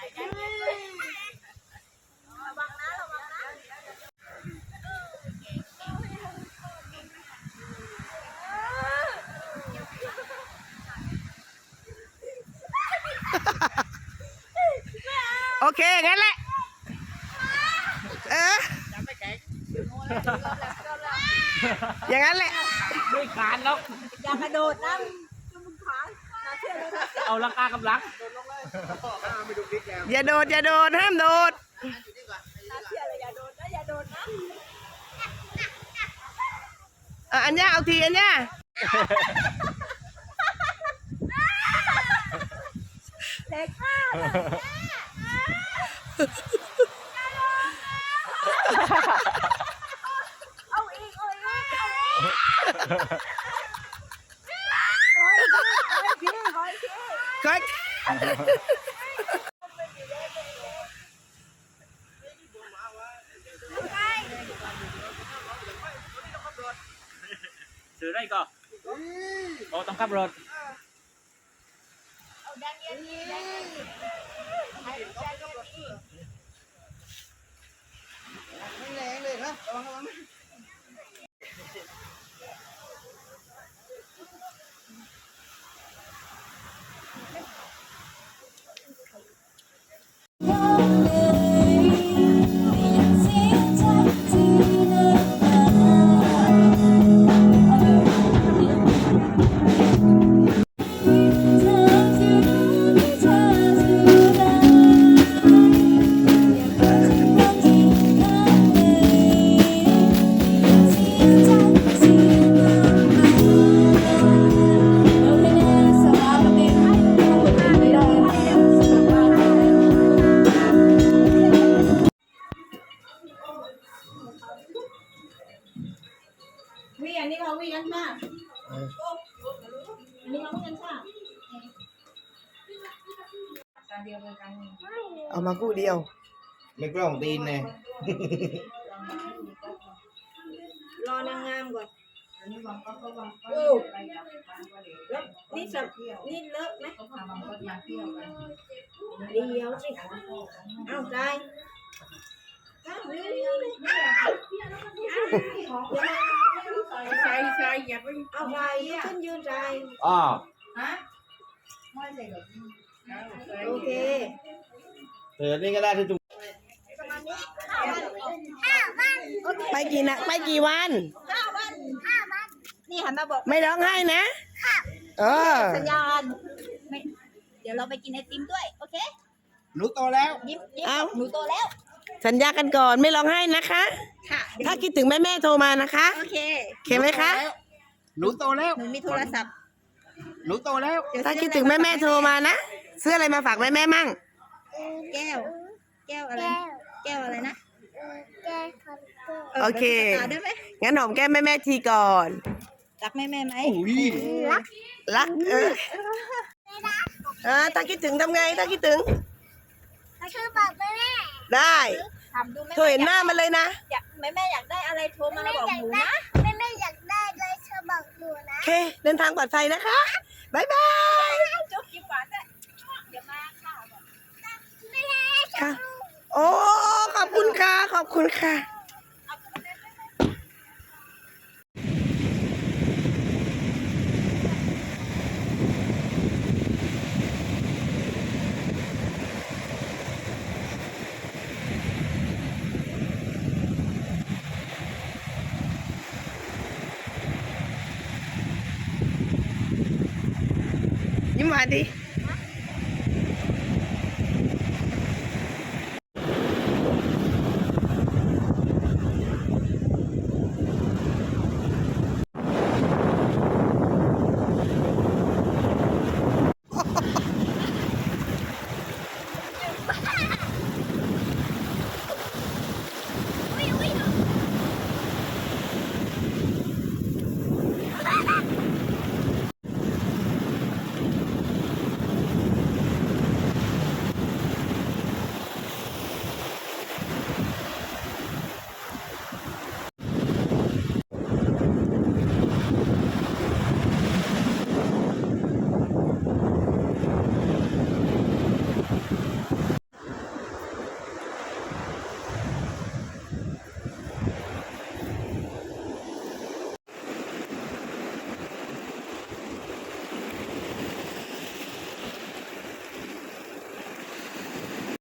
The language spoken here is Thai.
โอเค งั้นแหละ เอออย่างนั้นแหละ ไม่ขานแล้วอย่ากระโดดนะมึงขานาเชื่อเลยนะเอาลังกากำลัง อย่าโดดอย่าโดดห้ามโดดนาเชื่อเลยอย่าโดดนะอย่าโดดนะอะอันย่าเอาทีอันย่าเล็กมากเอาอีกเอาอีกเอาอีกขอ อีกทีขออีกทีขออีกทีก็ถือได้ก็โอ้ต้องขับรถ กันค่ะอันนี้เขาวิ่งกันค่ะตาเดียวกันเอามาคู่เดียว ไม่กล้องตีนเลยรอนางงามก่อนโอ้แล้วนี่สับนี่เลิกไหมเดียวสิเอา ใจเอาเร็วๆเลยใส่ใส่อย่าไปเอาใจขึ้นยืนใจอ้าวโอเคเออนี่ก็ได้ที่จุไปกี่นะไปกี่วันนี่หันมาบอกไม่ร้องไห้นะเออสัญญาณไม่เดี๋ยวเราไปกินไอติมด้วย โอเค หนูโตแล้วยิ้มยิ้มเอ้าหนูโตแล้ว สัญญากันก่อนไม่ร้องไห้นะคะ ค่ะถ้าคิดถึงแม่แม่ๆโทรมานะคะโอเคโอเคไหมคะ หนูโตแล้วหนูมีโทรศัพท์หนูโตแล้วเดี๋ยวถ้าคิดถึงแม่แม่ๆโทรมานะซื้ออะไรมาฝากแม่แม่ๆมั่ง แก้ว แก้วอะไร แก้วอะไรนะโอเคภาษาได้ไหมงั้นหอมแก้มแม่แม่ๆทีก่อน รักแม่แม่ไหม อุ้ยรักรักเออเออถ้าคิดถึงทำไงถ้าคิดถึงคือบอกแม่แม่ ได้ทำดูแม่โทรเห็นหน้ามันเลยนะ อยากแม่แม่อยากได้อะไรโทรมาบอกหนูนะแม่ไม่อยากได้เลยเธอบอกหนูนะโอเค เดินทางปลอดภัยนะคะบายบาย จุ๊บยิ้มหวานด้วยเดี๋ยวมาค่ะ ค่ะ โอ้ ขอบคุณค่ะ ขอบคุณค่ะ માધી